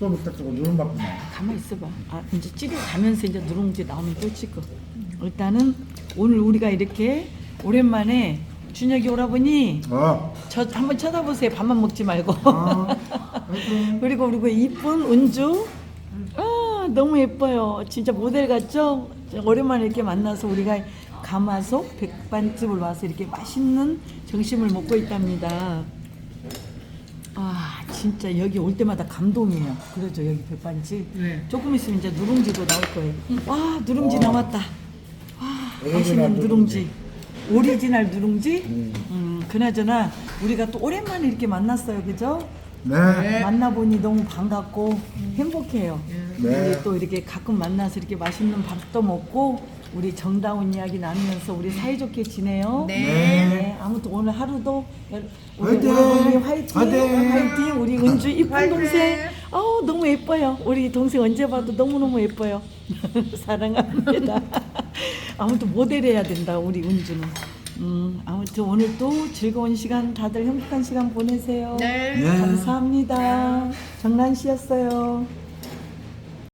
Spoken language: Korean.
또부터 쓰고 누른 바쁘네. 가만 있어봐. 아 이제 찌개 가면서 이제 누룽지 나오면 또 찍고. 일단은 오늘 우리가 이렇게 오랜만에 준혁이 오라버니 어. 저 한번 쳐다보세요. 밥만 먹지 말고. 어. 화이팅. 그리고 우리 그 이쁜 은주. 아 너무 예뻐요. 진짜 모델 같죠? 오랜만에 이렇게 만나서 우리가 가마솥 백반집을 와서 이렇게 맛있는 점심을 먹고 있답니다. 아 진짜 여기 올 때마다 감동이에요. 그러죠 여기 백반집. 네. 조금 있으면 이제 누룽지도 나올 거예요. 와 누룽지 어. 나왔다. 와 맛있는 누룽지. 누룽지. 오리지널 누룽지. 음. 음 그나저나 우리가 또 오랜만에 이렇게 만났어요, 그죠? 네. 만나보니 너무 반갑고 행복해요. 네. 우리 또 이렇게 가끔 만나서 이렇게 맛있는 밥도 먹고 우리 정다운 이야기 나누면서 우리 사이좋게 지내요. 네. 네, 아무튼 오늘 하루도 우리 화이팅! 오라버니 화이팅! 화이팅! 화이팅! 우리 은주 이쁜 화이팅! 동생. 어 너무 예뻐요. 우리 동생 언제 봐도 너무 너무 예뻐요. 사랑합니다. 아무튼 모델해야 된다 우리 은주는. 음 아무튼 오늘 또 즐거운 시간 다들 행복한 시간 보내세요. 네. 네. 감사합니다. 정란 씨였어요.